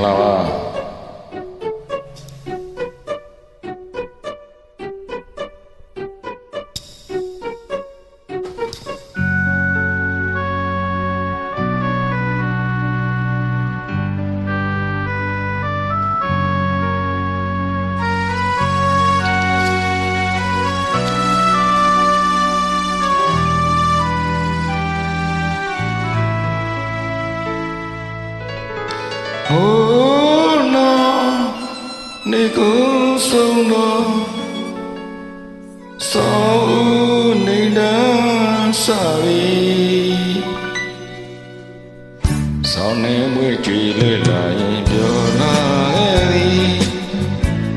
္ဂလာပါ နေကိုဆုံးတော့သောနေတာစာရီဆောင်းနေမွေးကြွေလေလာရင်ပြောလာရဲ့သည်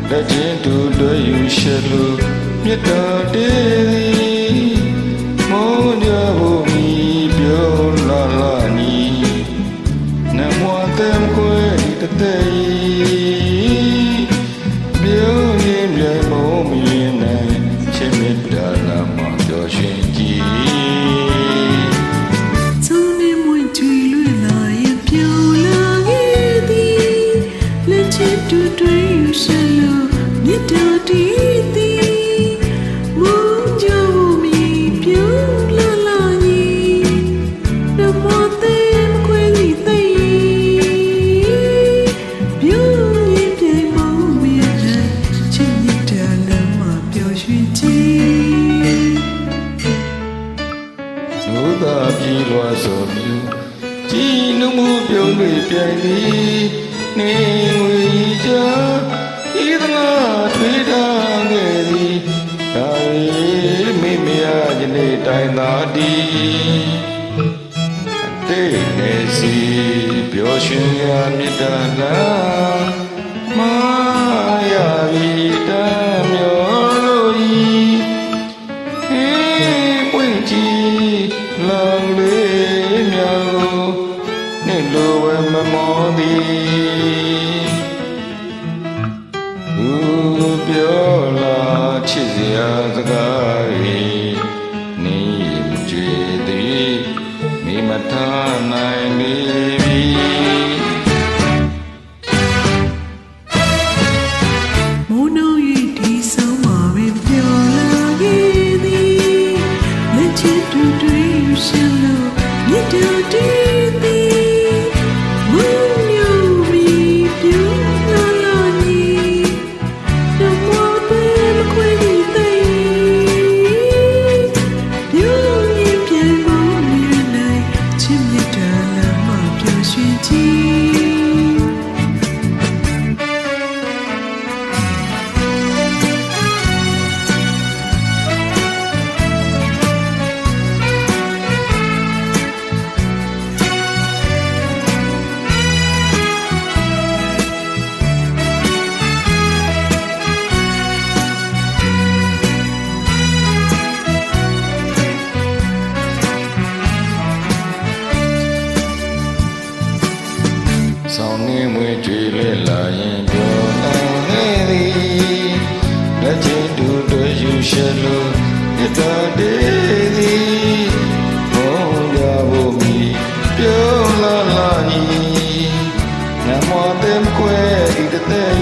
လက်ချင်းတူတွေ့ယူရှက်လို့မြတ်တာတည်းသည် ကြည်နမှုပြုံးတွေပြိုင်သည်နေငွေကြ နေ့တိုင်သာဒီတေနေစီပြောရှင်ရာမြတ်တာလားမာယာဝီတမျောလို့ဤဟေးပွင့်ကြည့်လောင်လေးမြောက်နှစ်လိုဝဲမမောသည် này င်းနေမွေကြွေလဲလာရင်ပြောလာခဲ့သည်လက်ချင်းတူတွေ့ယူရှက်လို့မြတ်တာတည်းသည်ဘုံရဖို့မီပြောလာလာညီနမောတေမကွယ်ဒီတတဲ့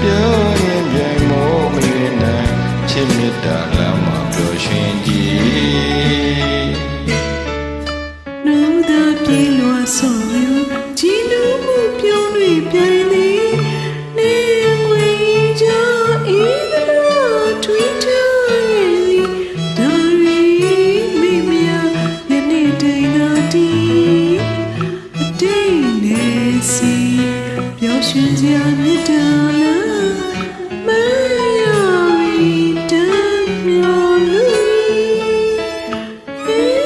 ပြောရင်ပြန်မောမရနိုင်ချစ်မြတ်တာ ရွှင်စရာမြတ်တာလားမယာရီတမ်းမြော်လူဟို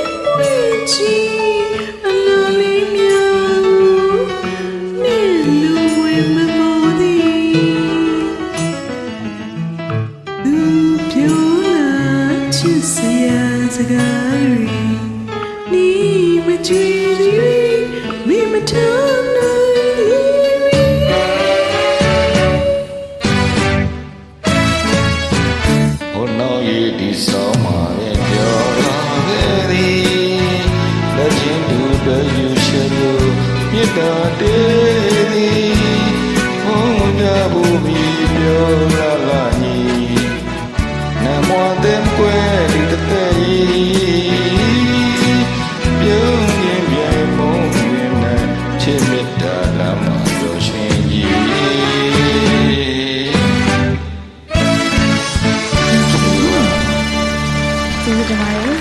လာခဲ့သည်လက်ချင်းတူတွေ့ယူရှယ်လို့မြမေတ္တာတေသည်ဘုံကြဘူးပြီးပြောလာလာညီနမောတဲ့ကွယ်ဒီတတဲ့ဤပြုံးရင်ပြိုင်မုန်းရင်နဲ့ချစ်မေတ္တာလာမှာပြောရှင်ကြီးကျေးဇူးတင်ပါတယ်